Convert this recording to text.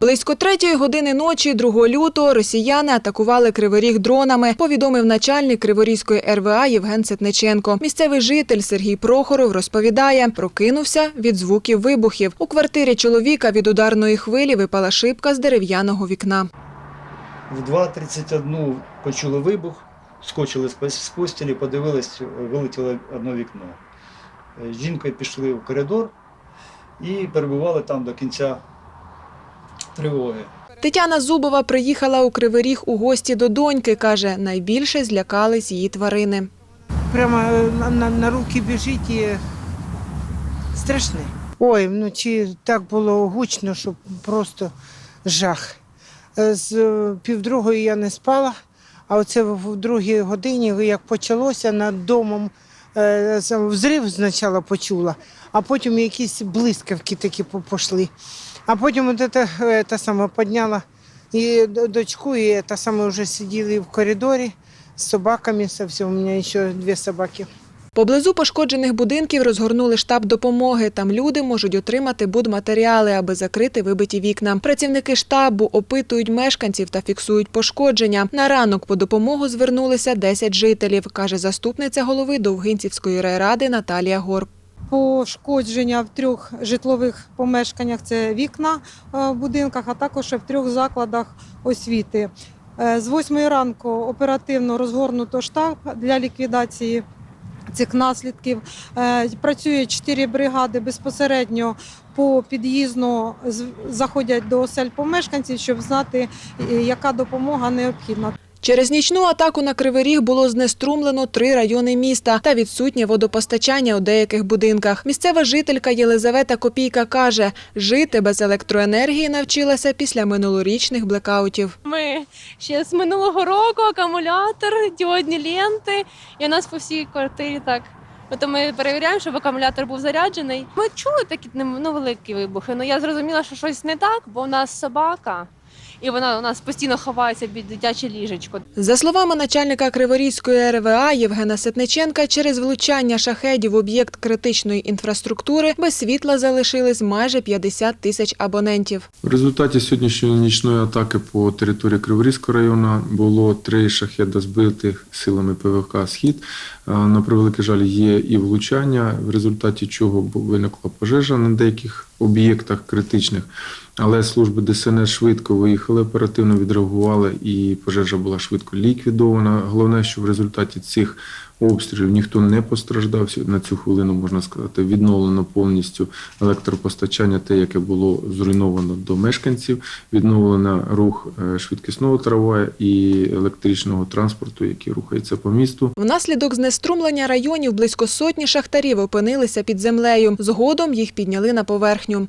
Близько третьої години ночі 2 лютого росіяни атакували Кривий Ріг дронами, повідомив начальник Криворізької РВА Євген Ситниченко. Місцевий житель Сергій Прохоров розповідає, прокинувся від звуків вибухів. У квартирі чоловіка від ударної хвилі випала шибка з дерев'яного вікна. В 2.31 почули вибух, скочили з пос- з постілі, подивились, вилетіло одне вікно. Е, З жінкою пішли в коридор і перебували там до кінця тривоги. Тетяна Зубова приїхала у Кривий Ріг у гості до доньки. каже, найбільше злякались її тварини. прямо на, на, на руки біжить і страшне. Ой, вночі так було гучно, що просто жах. Е, З півдругої я не спала, а оце в другій годині, як почалося над домом, взрив спочатку почула, а потім якісь блискавки такі пішли. А потім от це, е, та саме підняла і дочку, і та саме вже сиділи в коридорі з собаками, все, все, у мене ще дві собаки. Поблизу пошкоджених будинків розгорнули штаб допомоги. Там люди можуть отримати будматеріали, аби закрити вибиті вікна. Працівники штабу опитують мешканців та фіксують пошкодження. На ранок по допомогу звернулися 10 жителів, каже заступниця голови Довгинцівської райради Наталія Горб. пошкодження в трьох житлових помешканнях це вікна е, в будинках, а також в трьох закладах освіти. Е, З 8 ранку оперативно розгорнуто штаб для ліквідації. Цих наслідків Е, працює чотири бригади безпосередньо по під'їзду заходять до осель помешканців, щоб знати, е, яка допомога необхідна. Через нічну атаку на Кривий Ріг було знеструмлено три райони міста та відсутнє водопостачання у деяких будинках. Місцева жителька Єлизавета Копійка каже, жити без електроенергії навчилася після минулорічних блекаутів. Ми ще з минулого року акумулятор, діодні ленти, і у нас по всій квартирі так. От ми перевіряємо, щоб акумулятор був заряджений. Ми чули такі ну, великі вибухи. Ну я зрозуміла, що щось не так, бо у нас собака, і вона у нас постійно ховається під дитяче ліжечко. За словами начальника Криворізької РВА Євгена Ситниченка, через влучання шахедів в об'єкт критичної інфраструктури без світла залишились майже 50 тисяч абонентів. В результаті сьогоднішньої нічної атаки по території Криворізького району було три шахеда збитих силами ПВК Схід. Е, На превеликий жаль, є і влучання, в результаті чого виникла пожежа на деяких об'єктах критичних. Але служби ДСНС швидко виїхали, оперативно відреагували, і пожежа була швидко ліквідована. Головне, що в результаті цих обстрілів ніхто не постраждав. На цю хвилину можна сказати, відновлено повністю електропостачання, те, яке було зруйновано до мешканців, відновлено рух е, швидкісного трамвая і електричного транспорту, який рухається по місту. Внаслідок знеструмлення районів близько сотні шахтарів опинилися під землею. Згодом їх підняли на поверхню.